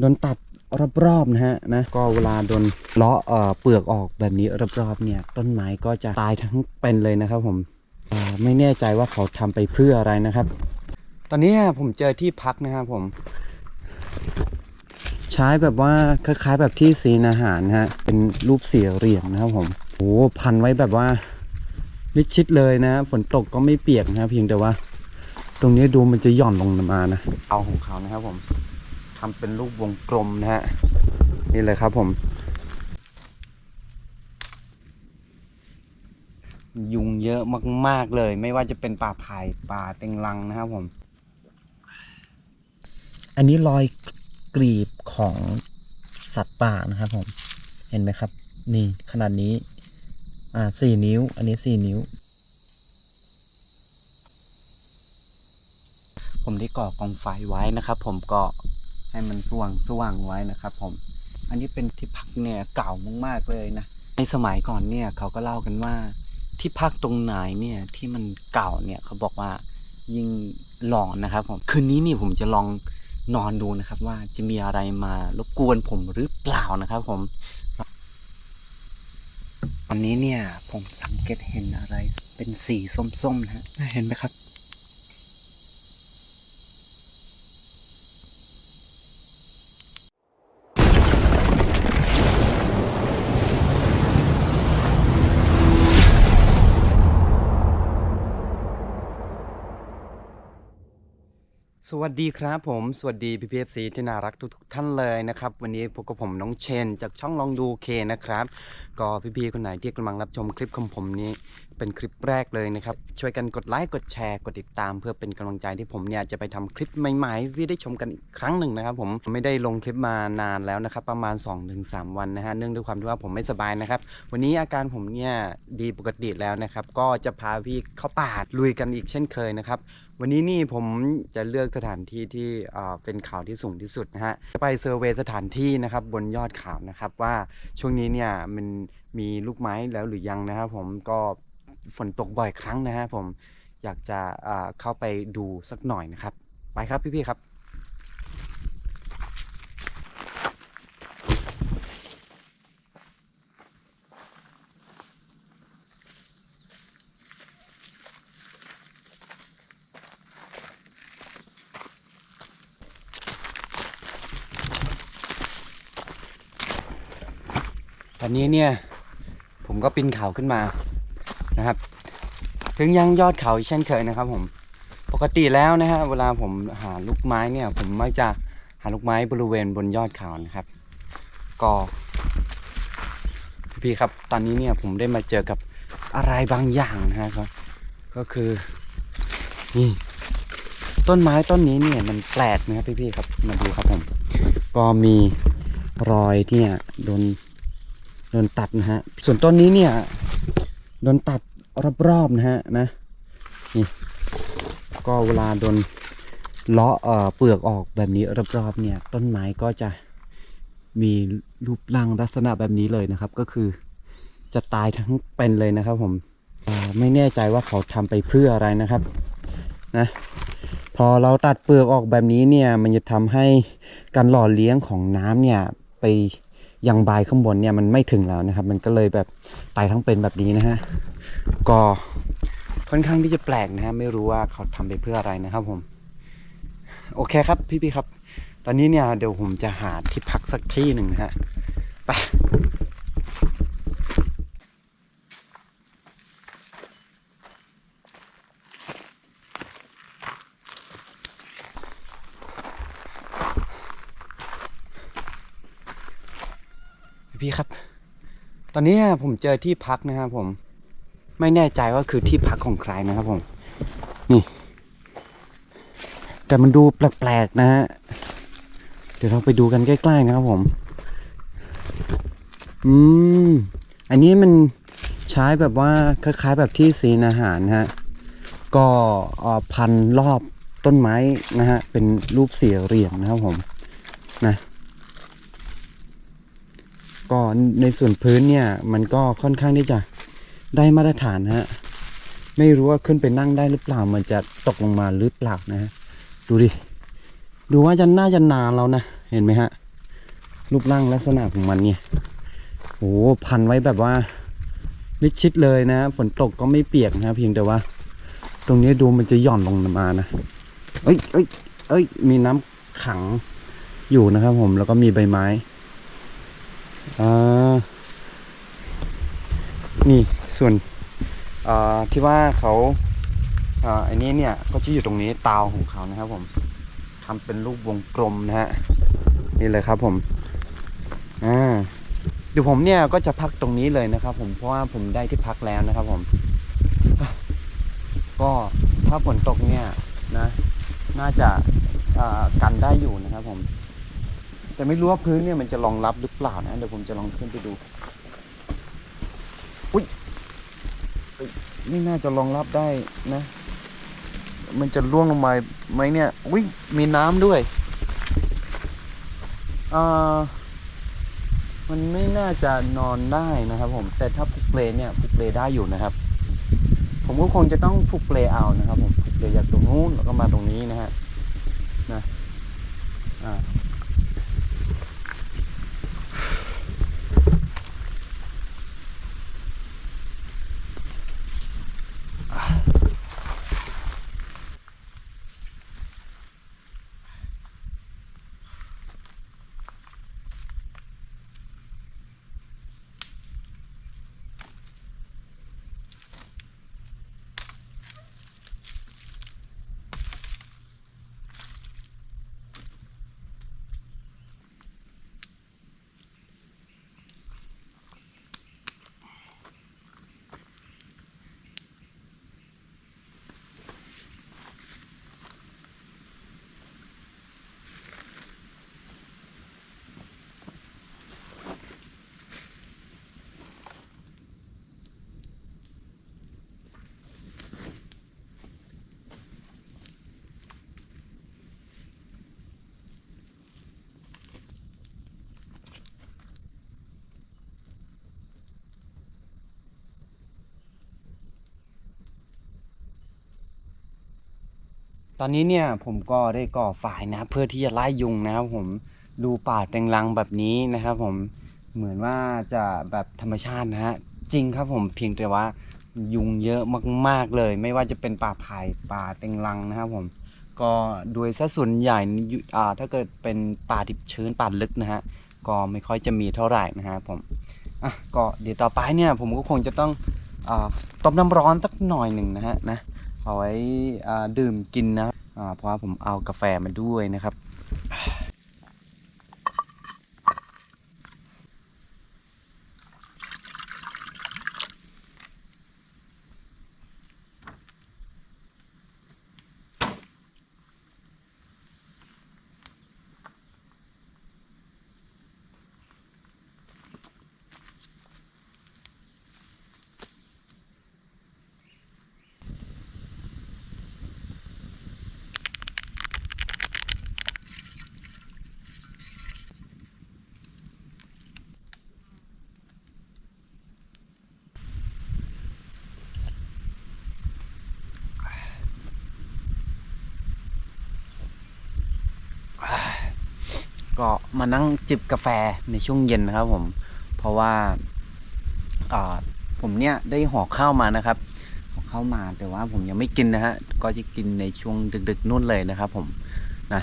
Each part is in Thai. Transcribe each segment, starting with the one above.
โดนตัดรอบๆนะฮะนะก็เวลาโดนเลาะเอ่อเปลือกออกแบบนี้รอบๆเนี่ย ต้นไม้ก็จะตายทั้งเป็นเลยนะครับผมไม่แน่ใจว่าเขาทำไปเพื่ออะไรนะครับ ตอนนี้ผมเจอที่พักนะครับผม ใช้แบบว่าคล้ายๆแบบที่ซีนอาหารนะฮะเป็นรูปสี่เหลี่ยมนะครับผมโอ้พันไว้แบบว่ามิดชิดเลยนะฝนตกก็ไม่เปียกนะเพียงแต่ว่า ตรงนี้ดูมันจะหย่อนลงมานะเอาของเขานะครับผม ทำเป็นรูปวงกลมนะฮะนี่เลยครับผม ยุงเยอะมาก ๆเลย ไม่ว่าจะเป็นป่าไผ่ป่าเต็งรังนะครับผม อันนี้รอยกรีบของสัตว์ป่านะครับผม เห็นไหมครับ นี่ขนาดนี้ อ่าสี่นิ้ว อันนี้สี่นิ้ว ผมได้ก่อกองไฟไว้นะครับ ผมก็ ให้มันสว่างสว่างไว้นะครับผม อันนี้เป็นที่พักเนี่ยเก่ามากๆเลยนะ ในสมัยก่อนเนี่ยเขาก็เล่ากันว่าที่พักตรงไหนเนี่ยที่มันเก่าเนี่ยเขาบอกว่ายิ่งหลอนนะครับผมคืนนี้นี่ผมจะลองนอนดูนะครับ ว่าจะมีอะไรมารบกวนผมหรือเปล่านะครับผมตอนนี้เนี่ยผมสังเกตเห็นอะไรเป็นสีส้มๆนะฮะเห็นไหมครับ สวัสดีครับผมสวัสดีพี่พีเอฟซีที่น่ารักทุกๆท่านเลยนะครับ วันนี้พบกับผมน้องเชน จากช่องลองดูเคนะครับ ก็พี่ๆคนไหนที่กำลังรับชมคลิปของผมนี้เป็นคลิปแรกเลยนะครับ ช่วยกันกดไลค์กดแชร์กดติดตาม เพื่อเป็นกำลังใจที่ผมเนี่ยจะไปทำคลิปใหม่ๆให้พี่ได้ชมกันอีกครั้งหนึ่งนะครับ ผมไม่ได้ลงคลิปมานานแล้วนะครับ ประมาณ 2-3 วันนะฮะเนื่องด้วยความที่ว่าผมไม่สบายนะครับ วันนี้อาการผมเนี่ยดีปกติแล้วนะครับ ก็จะพาพี่เข้าป่าลุยกันอีกเช่นเคยนะครับ วันนี้นี่ผมจะเลือกสถานที่ที่เป็นเขาที่สูงที่สุดนะฮะไปเซอร์เวยสถานที่นะครับบนยอดเขานะครับว่าช่วงนี้เนี่ยมันมีลูกไม้แล้วหรือยังนะครับผมก็ฝนตกบ่อยครั้งนะฮะผมอยากจะเข้าไปดูสักหน่อยนะครับ ไปครับพี่ๆครับ เนี่ย ผมก็ปีนเขาขึ้นมานะครับ ถึงยังยอดเขาเช่นเคยนะครับ ผมปกติแล้วนะฮะเวลาผมหาลูกไม้เนี่ย ผมมักจะหาลูกไม้บริเวณบนยอดเขานะครับ ก็พี่ๆครับตอนนี้เนี่ยผมได้มาเจอกับอะไรบางอย่างนะฮะก็คือนี่ต้นไม้ต้นนี้เนี่ยมันแปลกนะครับพี่ๆครับมาดูครับผม ก็มีรอยที่เนี่ยโดน โดนตัดนะฮะ ส่วนต้นนี้เนี่ยโดนตัดรอบๆนะฮะนะนี่ก็เวลาโดนเลาะเปลือกออกแบบนี้รอบๆเนี่ยต้นไม้ก็จะมีรูปร่างลักษณะแบบนี้เลยนะครับ ก็คือจะตายทั้งเป็นเลยนะครับผมไม่แน่ใจว่าเขาทำไปเพื่ออะไรนะครับนะพอเราตัดเปลือกออกแบบนี้เนี่ยมันจะทำให้การหล่อเลี้ยงของน้ำเนี่ยไป ยังใบข้างบนเนี่ยมันไม่ถึงแล้วนะครับ มันก็เลยแบบตายทั้งเป็นแบบนี้นะฮะก็ค่อนข้างที่จะแปลกนะฮะไม่รู้ว่าเขาทำไปเพื่ออะไรนะครับผม โอเคครับพี่ๆครับ ตอนนี้เนี่ยเดี๋ยวผมจะหาที่พักสักที่หนึ่งนะฮะไป พี่ครับ ตอนนี้ผมเจอที่พักนะครับผม ไม่แน่ใจว่าคือที่พักของใครนะครับผม นี่ แต่มันดูแปลกๆนะฮะ เดี๋ยวเราไปดูกันใกล้ๆนะครับผม อืม อันนี้มันใช้แบบว่าคล้ายๆแบบที่ซีนอาหารนะฮะก่อพันรอบต้นไม้นะฮะ เป็นรูปสี่เหลี่ยมนะครับผม นะ ก็ในส่วนพื้นเนี่ยมันก็ค่อนข้างที่จะได้มาตรฐานนะฮะไม่รู้ว่าขึ้นไปนั่งได้หรือเปล่ามันจะตกลงมาหรือเปล่านะฮะดูดิดูว่าจะน่าจะนานแล้วนะเห็นไหมฮะรูปร่างลักษณะของมันเนี่ยโอ้พันไว้แบบว่ามิดชิดเลยนะฝนตกก็ไม่เปียกนะเพียงแต่ว่า ตรงนี้ดูมันจะหย่อนลงมานะเอ้ยเอ้ยเอ้ยมีน้ำขังอยู่นะครับผมแล้วก็มีใบไม้ อ่านี่ส่วนที่ว่าเขาอันนี้เนี่ยก็จะอยู่ตรงนี้เตาของเขานะครับผมทำเป็นรูปวงกลมนะฮะนี่เลยครับผมอ่าเดี๋ยวผมเนี่ยก็จะพักตรงนี้เลยนะครับ ผมเพราะว่าผมได้ที่พักแล้วนะครับผม ก็ถ้าฝนตกเนี่ยนะ น่าจะกันได้อยู่นะครับผม แต่ไม่รู้ว่าพื้นเนี่ยมันจะรองรับหรือเปล่านะ เดี๋ยวผมจะลองขึ้นไปดู อุ้ยไม่น่าจะรองรับได้นะ มันจะล่วงลงมาไหมเนี่ย อุ้ยมีน้ำด้วยอ่ามันไม่น่าจะนอนได้นะครับ ผม แต่ถ้าผูกเปลเนี่ยผูกเปลได้อยู่นะครับ ผมก็คงจะต้องผูกเปลเอานะครับ ผมผูกเปลจากตรงนู้นแล้วก็มาตรงนี้นะฮะนะ อ่า ตอนนี้เนี่ยผมก็ได้ก่อฝ่ายนะ เพื่อที่จะไล่ยุงนะครับผมดูป่าแตงรังแบบนี้นะครับผมเหมือนว่าจะแบบธรรมชาตินะฮะจริงครับผมเพียงแต่ว่ายุงเยอะมากๆเลย ไม่ว่าจะเป็นป่าไผ่ป่าแตงรังนะครับผมก็โดยซะส่วนใหญ่ถ้าเกิดเป็นป่าดิบชื้นป่าลึกนะฮะก็ไม่ค่อยจะมีเท่าไหร่นะฮะผมอะก็เดี๋ยวต่อไปเนี่ยผมก็คงจะต้องอต้มน้ำร้อนสักหน่อยหนึ่งนะฮะนะ เอาไว้ดื่มกินนะเพราะว่าผมเอากาแฟมาด้วยนะครับ ก็มานั่งจิบกาแฟในช่วงเย็นนะครับผม เพราะว่าผมเนี่ยได้ห่อข้าวมานะครับห่อข้าวมาแต่ว่าผมยังไม่กินนะฮะก็จะกินในช่วงดึกๆนู่นเลยนะครับ ผมนะ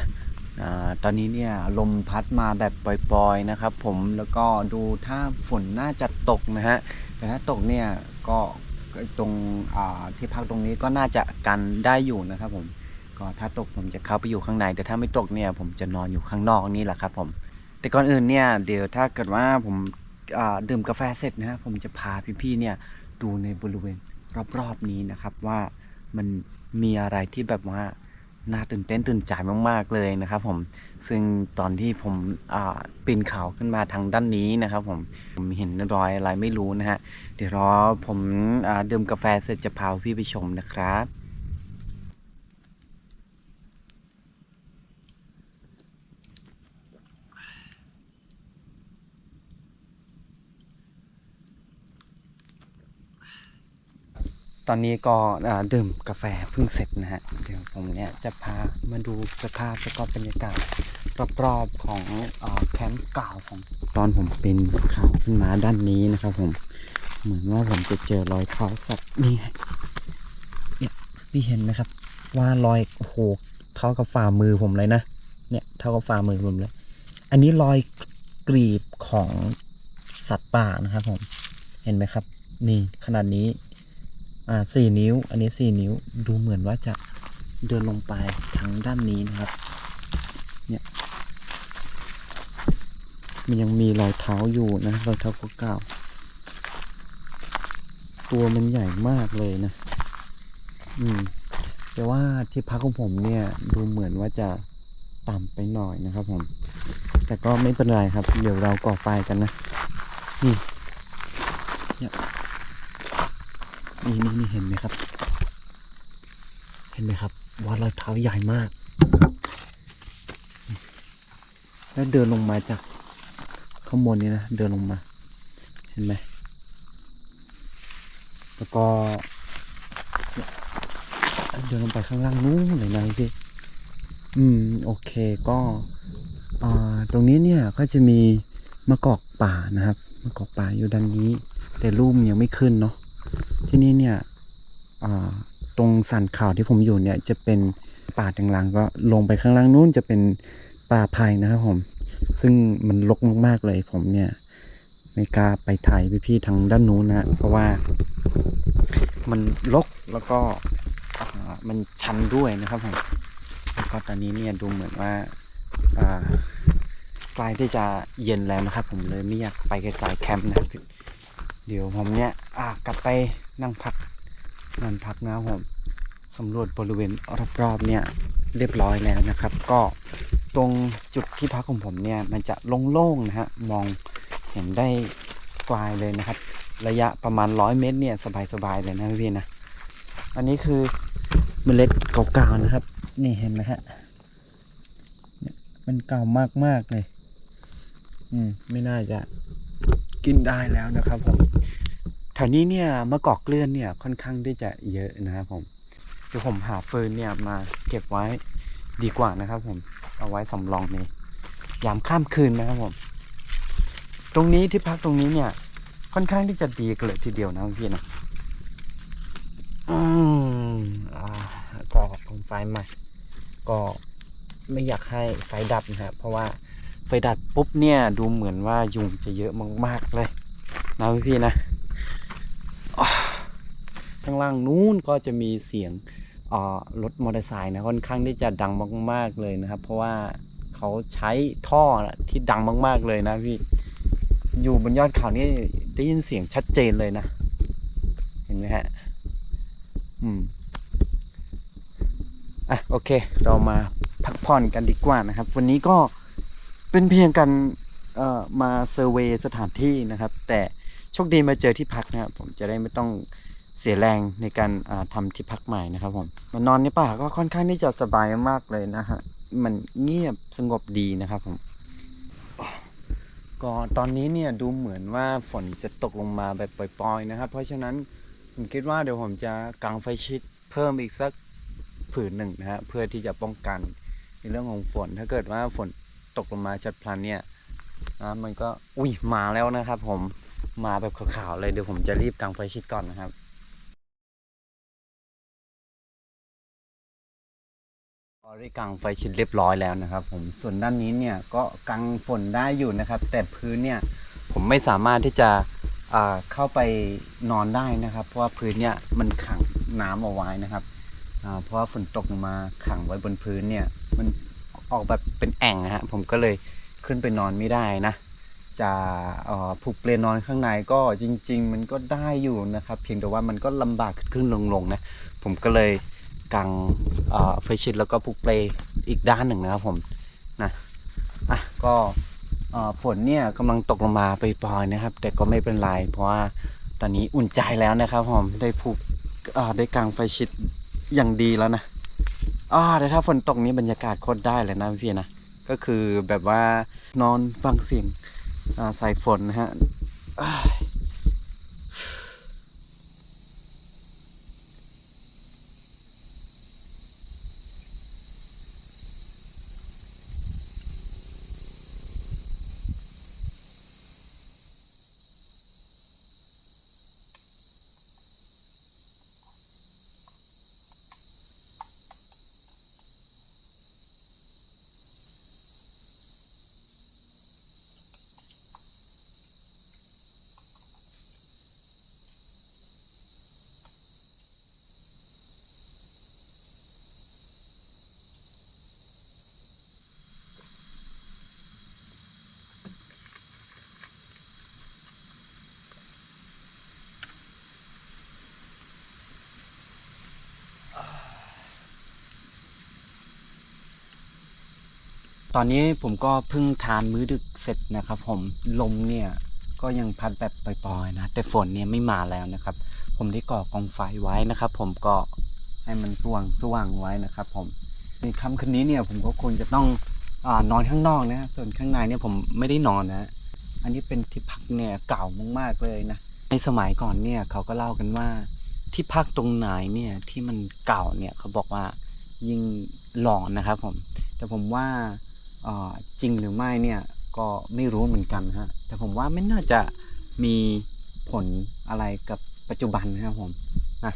ตอนนี้เนี่ยลมพัดมาแบบปล่อยๆนะครับ ผมแล้วก็ดูถ้าฝนน่าจะตกนะฮะแต่ถ้าตกเนี่ยก็ตรงที่พักตรงนี้ก็น่าจะกันได้อยู่นะครับผม ก็ถ้าตกผมจะเข้าไปอยู่ข้างในแต่ถ้าไม่ตกเนี่ย ผมจะนอนอยู่ข้างนอกนี่แหละครับผม แต่ก่อนอื่นเนี่ยเดี๋ยวถ้าเกิดว่าผมดื่มกาแฟเสร็จนะฮะผมจะพาพี่ๆเนี่ยดูในบริเวณรอบๆนี้นะครับว่ามันมีอะไรที่แบบว่าน่าตื่นเต้นตื่นใจมากๆเลยนะครับผมซึ่งตอนที่ผมปีนเขาขึ้นมาทางด้านนี้นะครับผมผมเห็นรอยอะไรไม่รู้นะฮะเดี๋ยวรอผมอดื่มกาแฟเสร็จจะพาพี่ไปชมนะครับ อนนี้ก็ดื่มกาแฟเพิ่งเสร็จนะฮะ เดี๋ยวผมเนี่ยจะพามาดูสภาพแล้วก็บรรยากาศรอบๆของอาแคงเก่าของ ตอนผมเป็นขาขึ้นมาด้านนี้นะครับผม เหมือนว่าผมจะเจอรอยเท้าสัตว์นี่เนี่ยพี่เห็นไหมครับ ว่ารอยโอ้โหเท่ากับฝ่ามือผมเลยนะ เนี่ยเท่ากับฝ่ามือผมเลย อันนี้รอยกรีบของสัตว์ป่านะครับผม เห็นไหมครับ นี่ขนาดนี้ อ่าสี่นิ้ว อันนี้สี่นิ้ว ดูเหมือนว่าจะเดินลงไปทางด้านนี้นะครับ เนี่ยมันยังมีรอยเท้าอยู่นะรอยเท้าเก่าตัวมันใหญ่มากเลยนะ อืม แต่ว่าที่พักของผมเนี่ย ดูเหมือนว่าจะต่ำไปหน่อยนะครับผม แต่ก็ไม่เป็นไรครับ เดี๋ยวเราก่อไฟกันนะ นี่เนี่ย นี่นี่นี่เห็นไหมครับ เห็นไหมครับว่ารอยเท้าใหญ่มาก แล้วเดินลงมาจากข้างบนนี้นะเดินลงมา เห็นไหมแล้วก็เดินลงไปข้างล่างนู้นเลยนะพี่อืมโอเคก็อ่าตรงนี้เนี่ยก็จะมีมะกอกป่านะครับมะกอกป่าอยู่ด้านนี้ แต่รูปมันยังไม่ขึ้นเนาะ ที่นี่เนี่ยตรงสันเขาที่ผมอยู่เนี่ยจะเป็นป่าดังลังก็ลงไปข้างล่างนู้นจะเป็นป่าไผ่นะครับผม ซึ่งมันรกมากๆเลยผมเนี่ยไม่กล้าไปถ่ายพี่ๆทางด้านนู้นนะเพราะว่ามันรกแล้วก็มันชันด้วยนะครับผมแล้วก็ตอนนี้เนี่ยดูเหมือนว่าอ่าใกล้ที่จะเย็นแล้วนะครับ ผมเลยไม่อยากไปไกลๆแคมป์นะครับ เดี๋ยวผมเนี่ยอ่ากลับไปนั่งพักนอนพักนะผมสำรวจบริเวณรอบๆเนี่ยเรียบร้อยแล้วนะครับ ก็ตรงจุดที่พักของผมเนี่ยมันจะโล่งๆนะฮะมองเห็นได้ไกลเลยนะครับ ระยะประมาณร้อยเมตรเนี่ยสบายๆเลยนะพี่ๆนะอันนี้คือเมล็ดเก่าๆนะครับ นี่เห็นไหมฮะเนี่ยมันเก่ามากๆเลย อืมไม่น่าจะกินได้แล้วนะครับผม แถวนี้เนี่ยมะกอกเกลื่อนเนี่ยค่อนข้างที่จะเยอะนะครับผมเดี๋ยวผมหาเฟิร์นเนี่ยมาเก็บไว้ดีกว่านะครับ ผมเอาไว้สำรองในยามข้ามคืนนะครับผม ตรงนี้ที่พักตรงนี้เนี่ย ค่อนข้างที่จะดีกันเลยทีเดียวนะพี่นะอืมอ่าก็คงไฟใหม่ก็ไม่อยากให้ไฟดับนะครับเพราะว่าไฟดับปุ๊บเนี่ยดูเหมือนว่ายุงจะเยอะมากๆเลยนะพี่นะ ข้างล่างนู้นก็จะมีเสียงรถมอเตอร์ไซค์นะค่อนข้างที่จะดังมากๆเลยนะครับ เพราะว่าเขาใช้ท่อที่ดังมาก ๆเลยนะพี่อยู่บนยอดเขานี่ได้ยินเสียงชัดเจนเลยนะ เห็นไหมฮะอืมอะโอเค เรามาพักผ่อนกันดีกว่านะครับ วันนี้ก็เป็นเพียงกันเอ่อมาเซอร์เวยสถานที่นะครับ แต่โชคดีมาเจอที่พักนะครับผมจะได้ไม่ต้อง เสียแรงในการอ่าทำที่พักใหม่นะครับผมมานอนในป่าก็ค่อนข้างที่จะสบายมากเลยนะฮะมันเงียบสงบดีนะครับผมก็ตอนนี้เนี่ยดูเหมือนว่าฝนจะตกลงมาแบบปล่อยๆนะครับ เพราะฉะนั้นผมคิดว่าเดี๋ยวผมจะกางไฟชิดเพิ่มอีกสักผืนหนึ่งนะฮะเพื่อที่จะป้องกันในเรื่องของฝน ถ้าเกิดว่าฝนตกลงมาชัดพลันเนี่ยนะมันก็อุ้ยมาแล้วนะครับ ผมมาแบบขาวๆเลยเดี๋ยวผมจะรีบกางไฟชิดก่อนนะครับ ก็ได้กางไฟชิดเรียบร้อยแล้วนะครับผมส่วนด้านนี้เนี่ยก็กังฝนได้อยู่นะครับ แต่พื้นเนี่ยผมไม่สามารถที่จะอ่าเข้าไปนอนได้นะครับ เพราะว่าพื้นเนี่ยมันขังน้ำเอาไว้นะครับอ่าเพราะว่าฝนตกลงมาขังไว้บนพื้นเนี่ยมันออกแบบเป็นแอ่งนะฮะผมก็เลยขึ้นไปนอนไม่ได้นะ จะอ่อผูกเปลนอนข้างในก็จริง ๆ มันก็ได้อยู่นะครับ เพียงแต่ว่ามันก็ลำบากขึ้นลงๆนะผมก็เลย กางเอ่อไฟชิดแล้วก็ผูกเปลอีกด้านหนึ่งนะครับผมนะอะก็ฝนเนี่ยกำลังตกลงมาไปปลอยนะครับ แต่ก็ไม่เป็นไรเพราะว่าตอนนี้อุ่นใจแล้วนะครับผมได้ผูกได้กางไฟชิดอย่างดีแล้วนะอ่าแต่ถ้าฝนตกนี้บรรยากาศโคตรได้เลยนะพี่นะก็คือแบบว่านอนฟังเสียงสายฝนนะฮะอ้าย ตอนนี้ผมก็เพิ่งทานมื้อดึกเสร็จนะครับ ผมลมเนี่ยก็ยังพัดแบบปล่อยๆนะ แต่ฝนเนี่ยไม่มาแล้วนะครับ ผมได้ก่อกองไฟไว้นะครับ ผมก็ให้มันสว่างสว่างไว้นะครับ ผมในค่ำคืนนี้เนี่ยผมก็คงจะต้องอนอนข้างนอกนะส่วนข้างในเนี่ยผมไม่ได้นอนนะ อันนี้เป็นที่พักเนี่ยเก่ามากๆเลยนะในสมัยก่อนเนี่ยเขาก็เล่ากันว่า ที่พักตรงไหนเนี่ยที่มันเก่าเนี่ยเขาบอกว่ายิ่งหลอนนะครับ ผม แต่ผมว่า จริงหรือไม่เนี่ยก็ไม่รู้เหมือนกันฮะแต่ผมว่าไม่น่าจะมีผลอะไรกับปัจจุบันนะครับผมนะ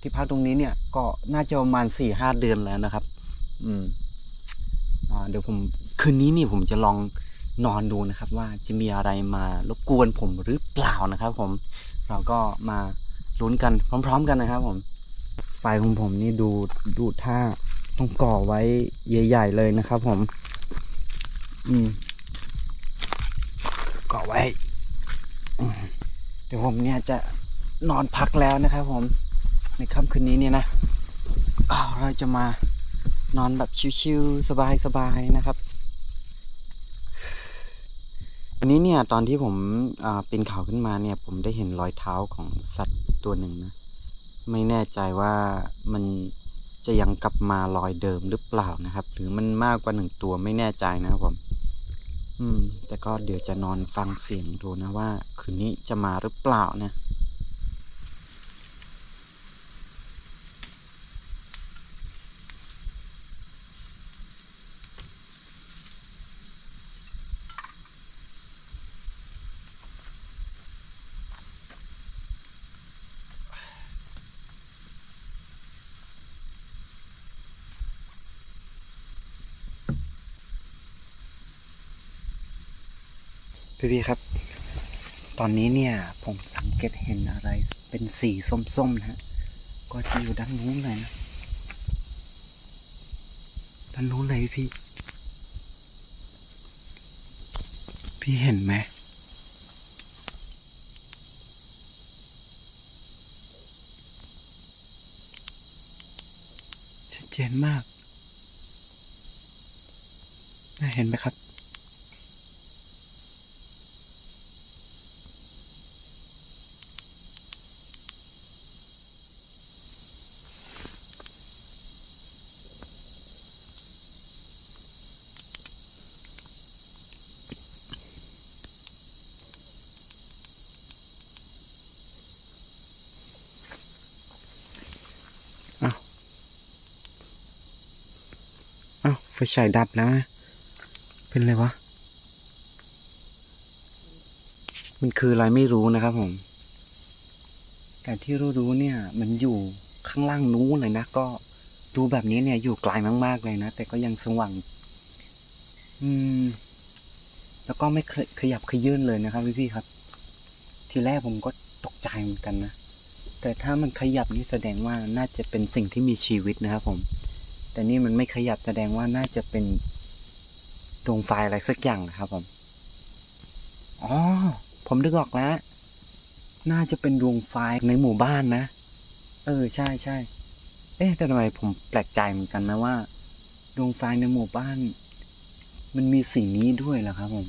ที่พักตรงนี้เนี่ยก็น่าจะประมาณสี่ห้าเดือนแล้วนะครับ อืมอเดี๋ยวผมคืนนี้นี่ผมจะลองนอนดูนะครับ ว่าจะมีอะไรมารบกวนผมหรือเปล่านะครับ ผมเราก็มาลุ้นกันพร้อม ๆ กันนะครับ ผม ไฟของผมนี่ดูดูท่า ต้องก่อไว้ใหญ่ๆเลยนะครับ ผม อืมก่อไว้เดี๋ยวผมเนี่ยจะนอนพักแล้วนะครับ ผม ในค่ำคืนนี้เนี่ยนะเราจะมานอนแบบชิวๆสบายๆนะครับวันนี้เนี่ยตอนที่ผมปีนเขาขึ้นมาเนี่ย ผมได้เห็นรอยเท้าของสัตว์ตัวหนึ่งนะ ไม่แน่ใจว่ามัน จะยังกลับมารอยเดิมหรือเปล่านะครับ หรือมันมากกว่าหนึ่งตัวไม่แน่ใจนะครับผม อืม แต่ก็เดี๋ยวจะนอนฟังเสียงดูนะว่า คืนนี้จะมาหรือเปล่านะ พี่ครับ ตอนนี้เนี่ยผมสังเกตเห็นอะไรเป็นสีส้มๆนะฮะ ก็จะอยู่ด้านนู้นเลยนะ ด้านนู้นเลยพี่ พี่เห็นไหมชัดเจนมากน่าเห็นไหมครับ ไฟฉายดับแล้วนะเป็นไรวะ มันคืออะไรไม่รู้นะครับผม แต่ที่รู้ๆเนี่ย มันอยู่ข้างล่างนู้นเลยนะ ก็ดูแบบนี้เนี่ยอยู่ไกลมาก ๆ เลยนะ แต่ก็ยังสว่าง อืม แล้วก็ไม่ขยับขยื่นเลยนะครับพี่ๆครับ ทีแรกผมก็ตกใจเหมือนกันนะ แต่ถ้ามันขยับนี่แสดงว่าน่าจะเป็นสิ่งที่มีชีวิตนะครับผม แต่นี่มันไม่ขยับแสดงว่าน่าจะเป็นดวงไฟอะไรสักอย่างนะครับผม อ๋อ ผมนึกออกแล้ว น่าจะเป็นดวงไฟในหมู่บ้านนะ เออ ใช่ใช่ เอ๊ะ แต่ทำไมผมแปลกใจเหมือนกันนะว่า ดวงไฟในหมู่บ้าน มันมีสิ่งนี้ด้วยเหรอครับผม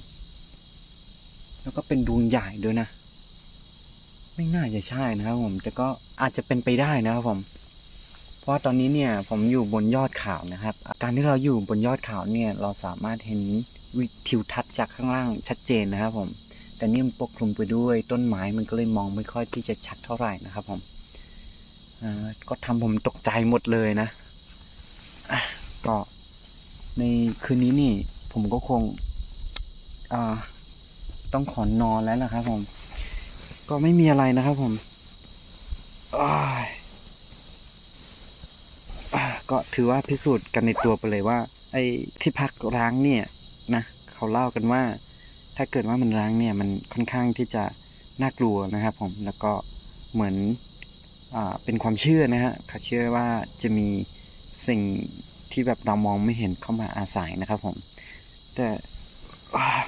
แล้วก็เป็นดวงใหญ่ด้วยนะ ไม่น่าจะใช่นะครับผม แต่ก็อาจจะเป็นไปได้นะครับผม เพราะตอนนี้เนี่ยผมอยู่บนยอดเขานะครับ การที่เราอยู่บนยอดเขาเนี่ยเราสามารถเห็นวิทิวทัศน์จากข้างล่างชัดเจนนะครับผมแต่นี่มันปกคลุมไปด้วยต้นไม้มันก็เลยมองไม่ค่อยที่จะชัดเท่าไหร่นะครับผมก็ทำผมตกใจหมดเลยนะก็ในคืนนี้นี่ผมก็คงต้องขอนอนแล้วนะครับผม ก็ไม่มีอะไรนะครับผมอ้าย ก็ถือว่าพิสูจน์กันในตัวไปเลยว่า ไอ้ที่พักร้างเนี่ยนะเขาเล่ากันว่า ถ้าเกิดว่ามันร้างเนี่ยมันค่อนข้างที่จะน่ากลัวนะครับผมแล้วก็เหมือนอ่าเป็นความเชื่อนะฮะเขาเชื่อว่าจะมีสิ่งที่แบบเรามองไม่เห็นเข้ามาอาศัยนะครับผม แต่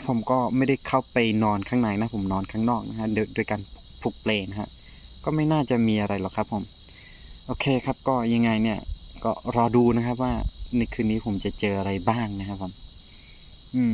ผมก็ไม่ได้เข้าไปนอนข้างในนะผมนอนข้างนอกนะฮะโดยการผูกเปลนะฮะก็ไม่น่าจะมีอะไรหรอกครับผม โอเคครับก็ยังไงเนี่ย ก็รอดูนะครับว่าในคืนนี้ผมจะเจออะไรบ้างนะครับผมอืม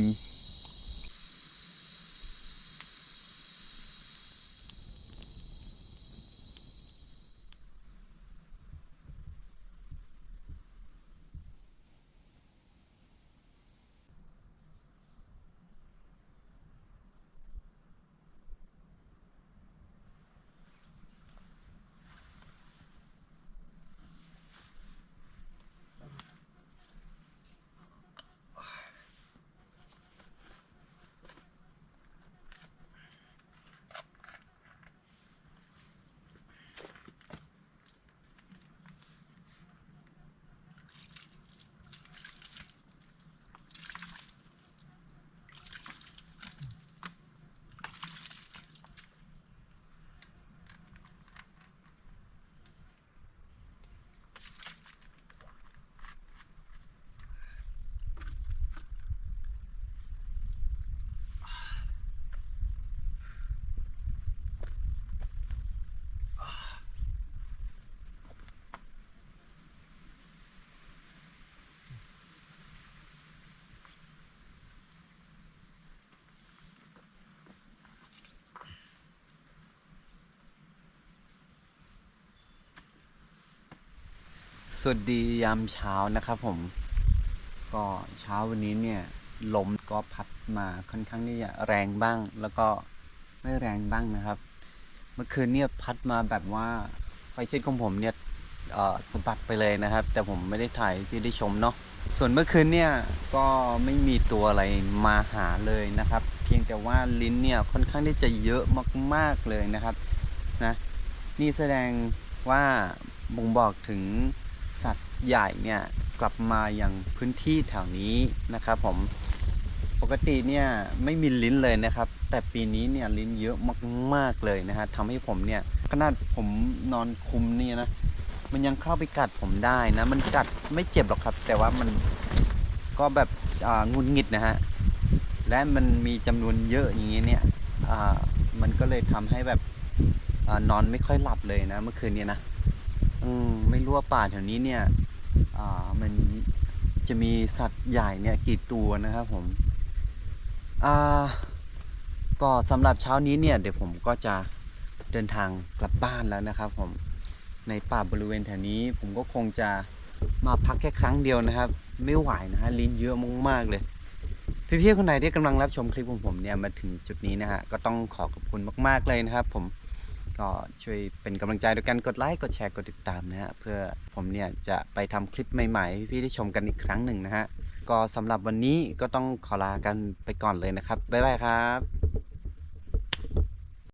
สวัสดียามเช้านะครับผม ก็เช้าวันนี้เนี่ยลมก็พัดมาค่อนข้างที่จะแรงบ้าง แล้วก็ไม่แรงบ้างนะครับ เมื่อคืนเนี่ยพัดมาแบบว่าไฟเช็ดของผมเนี่ยสะบัดไปเลยนะครับ แต่ผมไม่ได้ถ่ายให้พี่ได้ชมเนาะส่วนเมื่อคืนเนี่ยก็ไม่มีตัวอะไรมาหาเลยนะครับ เพียงแต่ว่าลิ้นเนี่ยค่อนข้างที่จะเยอะมากๆเลยนะครับนะนี่แสดงว่าบ่งบอกถึง ใหญ่เนี่ยกลับมาอย่างพื้นที่แถวนี้นะครับผมปกติเนี่ยไม่มีลิ้นเลยนะครับ แต่ปีนี้เนี่ยลิ้นเยอะมากๆเลยนะฮะทำให้ผมเนี่ยขนาดผมนอนคุมเนี่ยนะมันยังเข้าไปกัดผมได้นะมันกัดไม่เจ็บหรอกครับ แต่ว่ามันก็แบบอ่างุนงิดนะฮะและมันมีจำนวนเยอะอย่างเงี้ยเนี่ยอ่ามันก็เลยทำให้แบบอนอนไม่ค่อยหลับเลยนะเมื่อคืนเนี่ยนะอืมไม่รู้ว่าป่าแถวนี้เนี่ย มันจะมีสัตว์ใหญ่เนี่ยกี่ตัวนะครับผมอ่าก็สำหรับเช้านี้เนี่ยเดี๋ยวผมก็จะเดินทางกลับบ้านแล้วนะครับผมในป่าบริเวณแถวนี้ ผมก็คงจะมาพักแค่ครั้งเดียวนะครับ ไม่ไหวนะฮะลิ้นเยอะมากๆเลยพี่ๆคนไหนที่กำลังรับชมคลิปของผมเนี่ยมาถึงจุดนี้นะฮะก็ต้องขอขอบคุณมาก ๆเลยนะครับผม ก็ช่วยเป็นกำลังใจด้วยกันกดไลค์กดแชร์กดติดตามนะฮะเพื่อผมเนี่ยจะไปทำคลิปใหม่ๆให้พี่ได้ชมกันอีกครั้งหนึ่งนะฮะก็สำหรับวันนี้ก็ต้องขอลากันไปก่อนเลยนะครับบ๊ายบายครับ